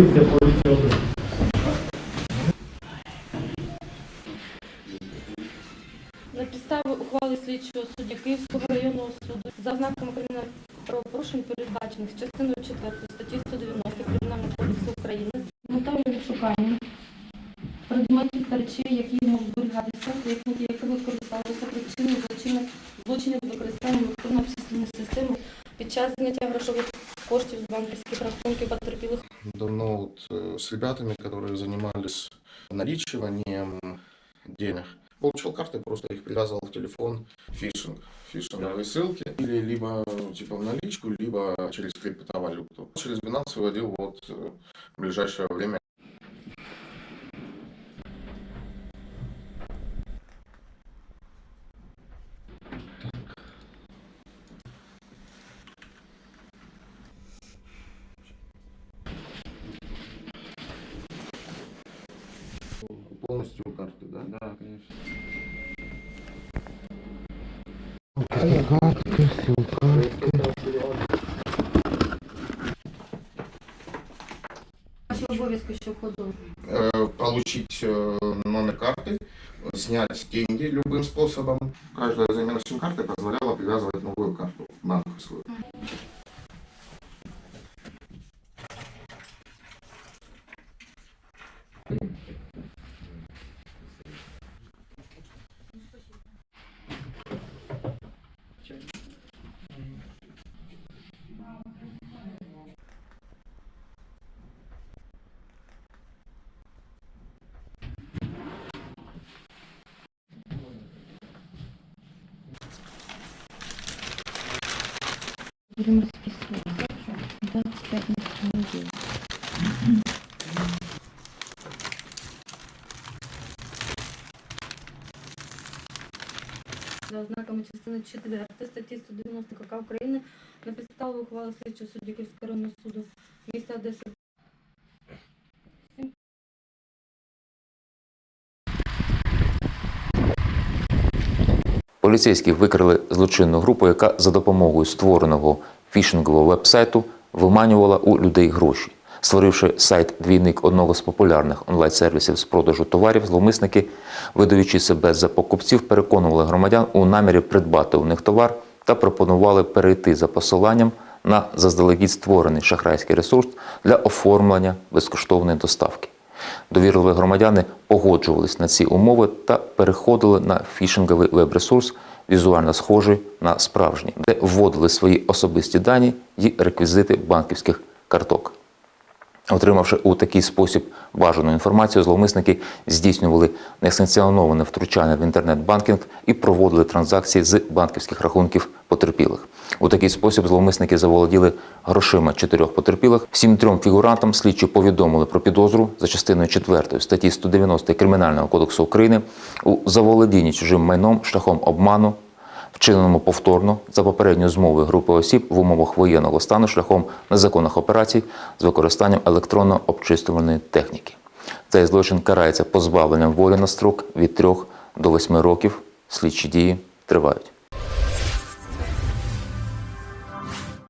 Позиція поліції один. На підставі ухвали слідчого судді Київського районного суду за ознаками кримінальних правопорушень, передбачених частиною 4 статті 190 Кримінального кодексу України, метою відшукання предметів та речей, які можуть зберігатися, які які використовувалися причиною злочинних злочинів електронно-обчисленої системи під час зняття грошових коштів з банківських рахунків потерпілих с ребятами, которые занимались наличиванием денег. Получил карты, просто их привязывал в телефон, фишинг, фишинговые ссылки, или либо типа в наличку, либо через криптовалюту. Через Binance выводил вот э, в ближайшее время полностью карты, да? Да, конечно. Обов'язки, що входили. Э, Получить э, номер карты, снять деньги любым способом. Каждая замена сим-карты позволяла привязывать новую карту банковскую. Приморский суд. 25 недель. За ознаками частини 4 статті 190 КК України на підставі ухвали слідчого судді Київського районного суду міста Одеси Поліцейські викрили злочинну групу, яка за допомогою створеного фішингового вебсайту виманювала у людей гроші. Створивши сайт двійник одного з популярних онлайн-сервісів з продажу товарів, зловмисники, видаючи себе за покупців, переконували громадян у намірі придбати у них товар та пропонували перейти за посиланням на заздалегідь створений шахрайський ресурс для оформлення безкоштовної доставки. Довірливі громадяни погоджувались на ці умови та переходили на фішинговий веб-ресурс, візуально схожий на справжній, де вводили свої особисті дані і реквізити банківських карток. Отримавши у такий спосіб бажану інформацію, зловмисники здійснювали несанкціоноване втручання в інтернет-банкінг і проводили транзакції з банківських рахунків потерпілих. У такий спосіб зловмисники заволоділи грошима чотирьох потерпілих. Всім трьом фігурантам слідчі повідомили про підозру за частиною 4 статті 190 Кримінального кодексу України у заволодінні чужим майном шляхом обману, вчиненому повторно за попередньою змовою групи осіб в умовах воєнного стану шляхом незаконних операцій з використанням електронно обчислювальної техніки. Цей злочин карається позбавленням волі на строк від 3 до 8 років. Слідчі дії тривають.